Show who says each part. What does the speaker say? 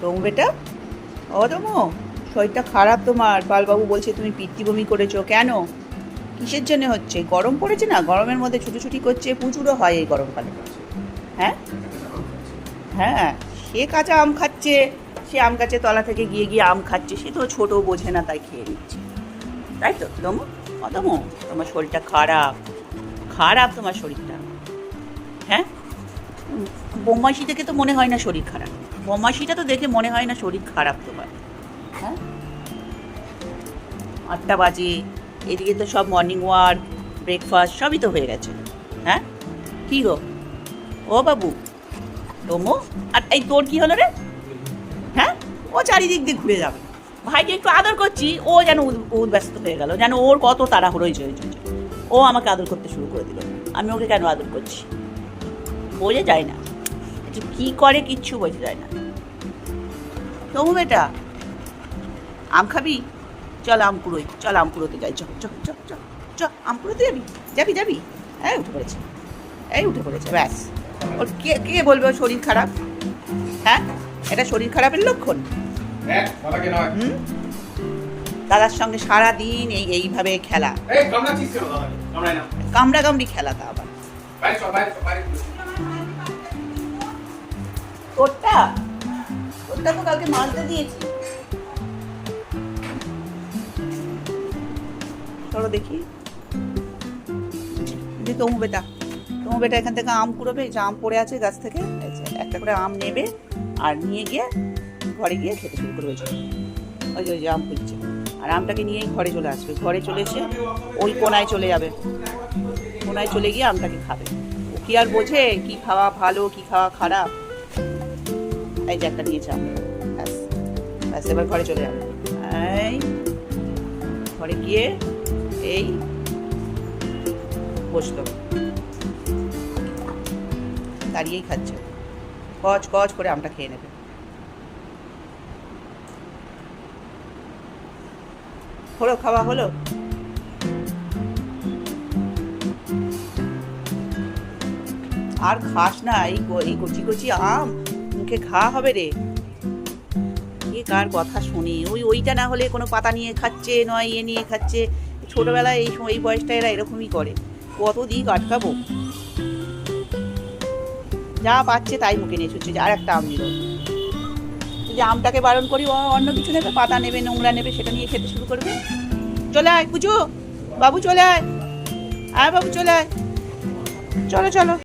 Speaker 1: তমু বেটা? তমু শরীরটা খারাপ তোমার। পালবাবু বলছে তুমি পিত্তি বমি করেছ, কেন? কিসের জন্য হচ্ছে? গরম পড়েছে না? গরমের মধ্যে ছুটোছুটি করছে, প্রচুরও হয় এই গরমকালে হ্যাঁ? হ্যাঁ সে কাঁচা আম খাচ্ছে, সে আম গাছের তলা থেকে গিয়ে গিয়ে আম খাচ্ছে, সে তো ছোট, বোঝে না, তাই খেয়ে নিচ্ছে। তাই তো তমু অতমু তোমার শরীরটা খারাপ খারাপ তোমার শরীরটা। হ্যাঁ? বোমাসি থেকে তো মনে হয় না শরীর খারাপ। বোমাসিটা তো দেখে মনে হয় না শরীর খারাপ তোমার। হ্যাঁ? আটটা বাজে, এদিকে তো সব মর্নিং ওয়ার্ক ব্রেকফাস্ট সবই তো হয়ে গেছে। হ্যাঁ? কী গো? ও বাবু তোমো আর এই তোর কি হলো রে? হ্যাঁ? ও চারিদিক দিয়ে ঘুরে যাবে। ভাইকে একটু আদর করছি, ও যেন উদ- উদ্ব্যস্ত হয়ে গেল, যেন ওর কত তাড়াহুড়ো হয়েছে হয়েছে হয়েছে। ও আমাকে আদর করতে শুরু করে দিল। আমি ওকে কেন আদর করছি? বোঝা যায় না। যে কি করে কিচ্ছু বোঝা যায় না। তবু বেটা আম খাবি? চল আম কুড়োই চল আম কুড়োতে যাই। চ চ চ চ চ আম কুড়োতে যাবি? যাবি যাবি? এই উঠে পড়েছে। এই উঠে পড়েছে ব্যাস। ওর কে কে বলবে ওর শরীর খারাপ? হ্যাঁ? এটা শরীর খারাপের লক্ষণ? হুম? দাদার সঙ্গে সারা দিন এই এইভাবে খেলা। কামড়া কামড়ি খেলা তা আবার। তোরটা তোরটা তো কালকে মালতে দিয়েছি। চলো দেখি। যে তমু বেটা তমু বেটা এখান থেকে আম কুড়োবে যে আম পড়ে আছে গাছ থেকে একটা করে আম নেবে আর নিয়ে গিয়ে ঘরে গিয়ে খেতে শুরু করবে ওই যে। ওই যে আম খুঁজছে আর আমটাকে নিয়েই ঘরে চলে আসবে। ঘরে চলে এসে ওই কোনায় চলে যাবে। কোনায় চলে গিয়ে আমটাকে খাবে। ও কি আর বোঝে? কি খাওয়া ভালো, কি খাওয়া খারাপ? এই ব্যাস এবার ঘরে চলে যাবে এই, ঘরে গিয়ে এই বসল। দাঁড়িয়েই খাচ্ছে। কচ কচ করে আমটা খেয়ে নেবে। হলো, খাওয়া হলো? আর খাস না এই কচি কচি আম। মুখে খাওয়া হবে রে। কে কার কথা শুনি? ওই ওইটা না হলে কোনো পাতা নিয়ে খাচ্ছে, নয় ইয়ে নিয়ে খাচ্ছে। ছোটবেলায় এই সময়, এই বয়সটা এরা এরকমই করে। কত দিক আটকাবো? যা পাচ্ছে তাই মুখে নিয়ে ছুটছে আর একটা আম নিল। যে আমটাকে বারণ করি অন্য কিছু নেবে? পাতা নেবে, নোংরা নেবে, সেটা নিয়ে খেতে শুরু করবে? চলে আয়, পুজো! বাবু চলে আয়। আয় বাবু, চলে আয়। চলো চলো।